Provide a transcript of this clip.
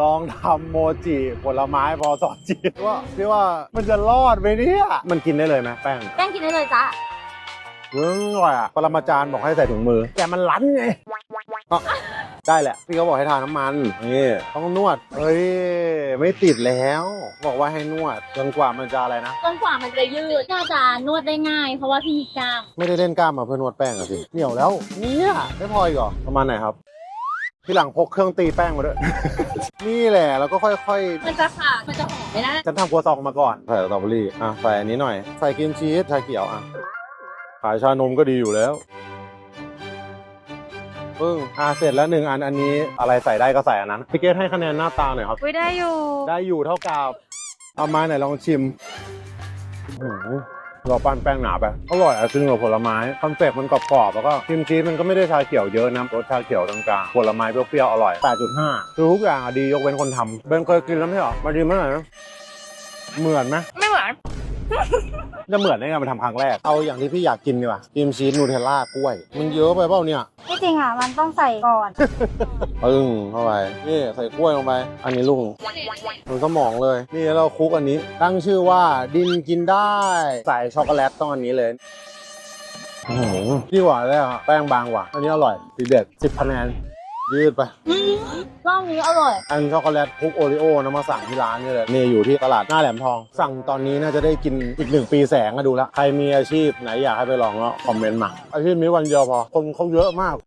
ลองทำโมจิผลไม้พอสอนจีนว่าพี่ว่ามันจะรอดไหมเนี่ยมันกินได้เลยไหมแป้งแป้งกินได้เลยจ้าเว้ยอร่อยอะปรมาจารย์บอกให้ใส่ถุงมือ แต่มันรั้นไงอะได้แหละ พี่เขาบอกให้ทาน้ำมันนี่ต้องนวดเฮ้ยไม่ติดแล้ว บอกว่าให้นวดจนกว่ามันจะอะไรนะ จนกว่ามันจะยืดน่าจะนวดได้ง่าย เพราะว่าพี่มีกล้าม ไม่ได้เล่นกล้ามมาเพื่อนวดแป้งอะสิเหนียวแล้วเนี่ยไม่พออีกเหรอประมาณไหนครับ ที่หลังพกเครื่องตีแป้งมาด้วย นี่แหละ แล้วก็ค่อยมันจะขาดมันจะหอมไม่ได้ ๆ ฉันทำครัวซองมาก่อน ใส่สตรอเบอรี่ อะ ใส่อันนี้หน่อย ใส่ครีมชีสชาเขียว อะ ขายชานมก็ดีอยู่แล้วปึ้งอะเสร็จแล้วหนึ่งอัน อันนี้อะไรใส่ได้ก็ใส่อันนั้นพี่เกดให้คะแนนหน้าตาหน่อยครับ อุ้ยได้อยู่ ได้อยู่เท่ากับ เอามาไหนลองชิมโอ้โห เราปั้นแป้งหนาไปอร่อยอะซึ่งกับผลไม้คอนเฟกต์มันกรอบๆแล้วก็ครีมชีสมันก็ไม่ได้ชาเขียวเยอะนะรสชาเขียวกลางๆผลไม้เปรี้ยวๆอร่อย 8.5คือทุกอย่างอะดียกเว้นคนทำเบนเคยกินแล้วไม่เหรอมาดีเมื่อไหร่นะเหมือนไหม จะเหมือนได้ไงมาทำครั้งแรก เอาอย่างที่พี่อยากกินดีกว่าครีมชีสนูเทลล่ากล้วย มันเยอะไปเปล่าเนี่ย ที่จริงอะมันต้องใส่ก่อน ปึ้งเข้าไป นี่ใส่กล้วยลงไป อันนี้ลุงมันสมองเลย นี่เราคลุกอันนี้ ตั้งชื่อว่าดินกินได้ ใส่ช็อกโกแลตต้องอันนี้เลยโอ้โหดีกว่าเลยอะแป้งบางกว่า อันนี้อร่อยทีเด็ดสิบคะแนน ยืดไปรอบนี้อร่อย อันช็อกโกแลตคลุกโอริโอนะมาสั่งที่ร้านนี่เลยนี่อยู่ที่ตลาดหน้าแหลมทอง สั่งตอนนี้น่าจะได้กินอีกหนึ่งปีแสงอะดูละใครมีอาชีพไหนอยากให้ไปลองก็คอมเมนต์มาอาชีพนี้วันเดียวพอคนเขาเยอะมาก